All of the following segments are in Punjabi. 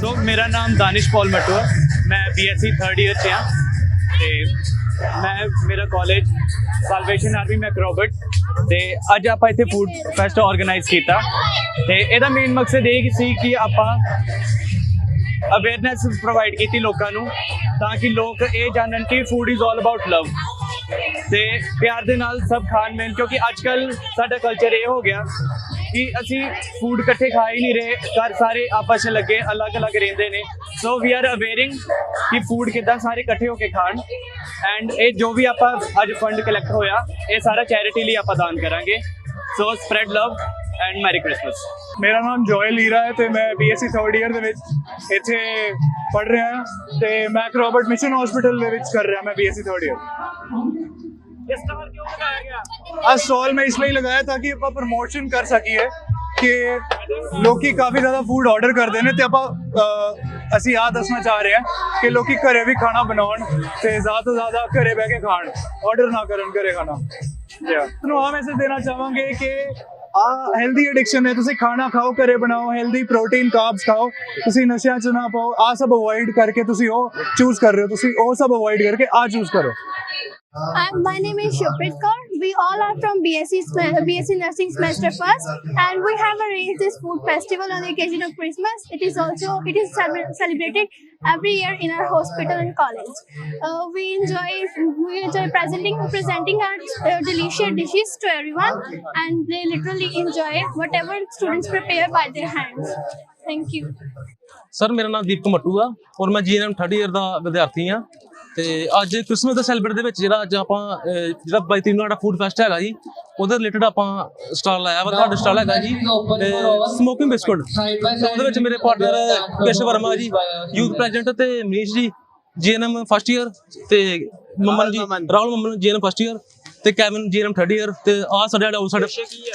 ਸੋ ਮੇਰਾ ਨਾਮ ਦਾਨਿਸ਼ ਪੌਲ ਮਟੂਆ ਮੈਂ ਬੀਐਸਸੀ 3rd ਇਅਰ 'ਚ ਹਾਂ। ਤੇ ਮੈਂ, ਮੇਰਾ ਕਾਲਜ ਸਾਲਵੇਸ਼ਨ ਆਰਮੀ ਮੈਕਰੋਬਰਟ ਤੇ ਅੱਜ ਆਪਾਂ ਇੱਥੇ ਫੂਡ ਫੈਸਟ ਆਰਗੇਨਾਈਜ਼ ਕੀਤਾ। ਤੇ ਇਹਦਾ ਮੇਨ ਮਕਸਦ ਇਹ ਸੀ ਕਿ ਆਪਾਂ ਅਵੇਅਰਨੈਸ ਪ੍ਰੋਵਾਈਡ ਕੀਤੀ ਲੋਕਾਂ ਨੂੰ, ਤਾਂ ਕਿ ਲੋਕ ਇਹ ਜਾਣਨ ਕਿ food is all about love ਤੇ ਪਿਆਰ ਦੇ ਨਾਲ ਸਭ ਖਾਣ ਮਿਲ ਕਿਉਂਕਿ ਅੱਜ ਕੱਲ ਸਾਡਾ ਕਲਚਰ ਇਹ ਹੋ ਗਿਆ ਕਿ ਅਸੀਂ ਫੂਡ ਇਕੱਠੇ ਖਾ ਹੀ ਨਹੀਂ ਰਹੇ, ਘਰ ਸਾਰੇ ਆਪਸ ਵਿੱਚ ਲੱਗੇ, ਅਲੱਗ-ਅਲੱਗ ਰਹਿੰਦੇ ਨੇ। ਸੋ ਵੀ ਆਰ ਅਵੇਅਰਿੰਗ ਕਿ ਫੂਡ ਕਿੱਦਾਂ ਸਾਰੇ ਇਕੱਠੇ ਹੋ ਕੇ ਖਾਣ। ਐਂਡ ਇਹ ਜੋ ਵੀ ਆਪਾਂ ਅੱਜ ਫੰਡ ਕਲੈਕਟ ਹੋਇਆ, ਇਹ ਸਾਰਾ ਚੈਰਿਟੀ ਲਈ ਆਪਾਂ ਦਾਨ ਕਰਾਂਗੇ। So spread love and merry Christmas ਮੇਰਾ ਨਾਮ ਜੋਇਲ ਹੀਰਾ ਹੈ ਤੇ ਮੈਂ ਬੀਐਸਸੀ 3rd ਇਅਰ ਦੇ ਵਿੱਚ ਇੱਥੇ ਪੜ ਰਿਹਾ ਹਾਂ ਤੇ ਮੈਕ ਰੋਬਰਟ ਮਿਸ਼ਨ ਹਸਪੀਟਲ ਦੇ ਵਿੱਚ ਕਰ ਰਿਹਾ ਮੈਂ ਬੀਐਸਸੀ 3rd ਇਅਰ ਇਸ ਸਟਾਲ ਕਿਉਂ ਲਗਾਇਆ ਗਿਆ ਆ ਸਟਾਲ ਮੈਂ ਇਸ ਲਈ ਆਪਾਂ ਪ੍ਰਮੋਸ਼ਨ ਕਰ ਸਕੀਏ ਕਿ ਲੋਕੀ ਕਾਫੀ ਜ਼ਿਆਦਾ ਫੂਡ ਆਰਡਰ ਕਰਦੇ ਨੇ ਤੇ ਆਪਾਂ ਅਸੀਂ ਆ ਦੱਸਣਾ ਚਾਹ ਰਹੇ ਹਾਂ ਕਿ ਲੋਕੀ ਘਰੇ ਵੀ ਖਾਣਾ ਬਣਾਉਣ ਤੇ ਜ਼ਿਆਦਾ ਤੋਂ ਜ਼ਿਆਦਾ ਘਰੇ ਬਹਿ ਕੇ ਖਾਣ ਆਰਡਰ ਨਾ ਕਰਨ ਘਰੇ ਖਾਣਾ। ਯਾ ਤੁਹਾਨੂੰ ਆ ਮੈਸੇਜ ਦੇਣਾ ਚਾਹਾਂਗੇ ਕਿ ਆ ਹੈਲਦੀ ਐਡਿਕਸ਼ਨ ਹੈ, ਤੁਸੀਂ ਖਾਣਾ ਖਾਓ, ਘਰੇ ਬਣਾਓ ਹੈਲਦੀ ਪ੍ਰੋਟੀਨ ਕਾਰਬਸ ਖਾਓ, ਤੁਸੀਂ ਨਸ਼ਿਆਂ 'ਚ ਨਾ ਪਾਓ ਆ ਸਭ ਅਵੋਇਡ ਕਰਕੇ ਤੁਸੀਂ ਉਹ ਚੂਜ਼ ਕਰ ਰਹੇ ਹੋ, ਤੁਸੀਂ ਉਹ ਸਭ ਅਵੋਇਡ ਕਰਕੇ ਆ ਚੂਜ਼ ਕਰੋ। Hi, my name is Shuprit Kaur. We all are from BSc, BSc Nursing semester first and we have arranged this food festival on the occasion of Christmas. It is also, it is celebrated every year in our hospital and college. Uh, we enjoy, we enjoy presenting, presenting our uh, delicious dishes to everyone and they literally enjoy whatever students prepare by their hands. Thank you. Sir, my name is Deep Matuga and I am 3rd year the ਤੇ ਅੱਜ ਕ੍ਰਿਸਮਸ ਦਾ ਸੈਲੀਬ੍ਰੇਟ ਦੇ ਵਿੱਚ ਜਿਹੜਾ ਅੱਜ ਆਪਾਂ ਅਹ, ਜਿਹੜਾ 22 ਤਰੀਕ ਨੂੰ ਸਾਡਾ ਫੂਡ ਫੈਸਟ ਹੈਗਾ ਜੀ ਉਹਦੇ ਰਿਲੇਟਡ ਆਪਾਂ ਸਟਾਲ ਲਾਇਆ ਵਾ ਤੁਹਾਡਾ ਸਟਾਲ ਹੈਗਾ ਜੀ ਤੇ ਸਮੋਕਿੰਗ ਬਿਸਕੁਟ ਉਹਦੇ ਵਿੱਚ ਮੇਰੇ ਪਾਰਟਨਰ ਕੇਸ਼ਵ ਵਰਮਾ ਜੀ ਯੂਥ ਪ੍ਰੈਜ਼ੀਡੈਂਟ ਤੇ ਮਨੀਸ਼ ਜੀ ਜੀਐਨਐਮ ਫਸਟ ਇਅਰ ਤੇ Mammen ji Rahul Mammen. GNM first year ਤੇ ਕੈਵਨ ਜੀਐਨਐਮ 3rd ਇਅਰ ਤੇ ਆ ਸਾਡੇ ਸਾਡੇ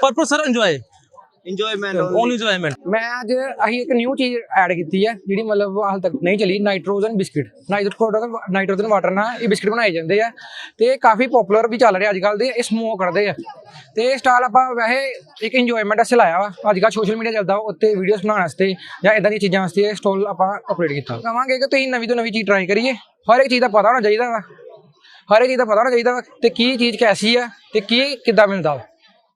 purpose sir enjoy enjoyment only enjoyment ਮੈਂ ਅੱਜ ਅਸੀਂ ਇੱਕ ਨਿਊ ਚੀਜ਼ ਐਡ ਕੀਤੀ ਹੈ ਜਿਹੜੀ ਮਤਲਬ ਹਾਲ ਤੱਕ ਨਹੀਂ ਚੱਲੀ nitrogen biscuit nitrogen nitrogen water ਨਾਲ ਇਹ ਬਿਸਕਿਟ ਬਣਾਏ ਜਾਂਦੇ ਆ ਤੇ ਇਹ ਕਾਫੀ ਪਪੂਲਰ ਵੀ ਚੱਲ ਰਿਹਾ ਅੱਜ ਕੱਲ ਦੇ ਇਹ ਸਮੋਕ ਕਰਦੇ ਆ। ਤੇ ਇਹ ਸਟਾਲ ਆਪਾਂ ਵੈਸੇ ਇੱਕ ਇੰਜੋਇਮੈਂਟ ਵਾਸਤੇ ਲਾਇਆ ਵਾ। ਅੱਜ ਕੱਲ ਸੋਸ਼ਲ ਮੀਡੀਆ ਚੱਲਦਾ ਵਾ ਉੱਤੇ ਵੀਡੀਓਜ਼ ਬਣਾਉਣ ਵਾਸਤੇ ਜਾਂ ਇਦਾਂ ਦੀਆਂ ਚੀਜ਼ਾਂ ਵਾਸਤੇ ਇਹ ਸਟਾਲ ਆਪਾਂ ਆਪਰੇਟ ਕੀਤਾ। ਕਹਾਂਗੇ ਕਿ ਤੁਸੀਂ ਨਵੀਂ ਤੋਂ ਨਵੀਂ ਚੀਜ਼ ਟਰਾਈ ਕਰੀਏ। ਹਰ ਇੱਕ ਚੀਜ਼ ਦਾ ਪਤਾ ਹੋਣਾ ਚਾਹੀਦਾ ਵਾ। ਹਰ ਇੱਕ ਚੀਜ਼ ਦਾ ਪਤਾ ਹੋਣਾ ਚਾਹੀਦਾ ਵਾ ਤੇ ਕੀ ਚੀਜ਼ ਕੈਸੀ ਆ ਤੇ ਕੀ ਕਿੱਦਾਂ ਮਿਲਦਾ ਵਾ।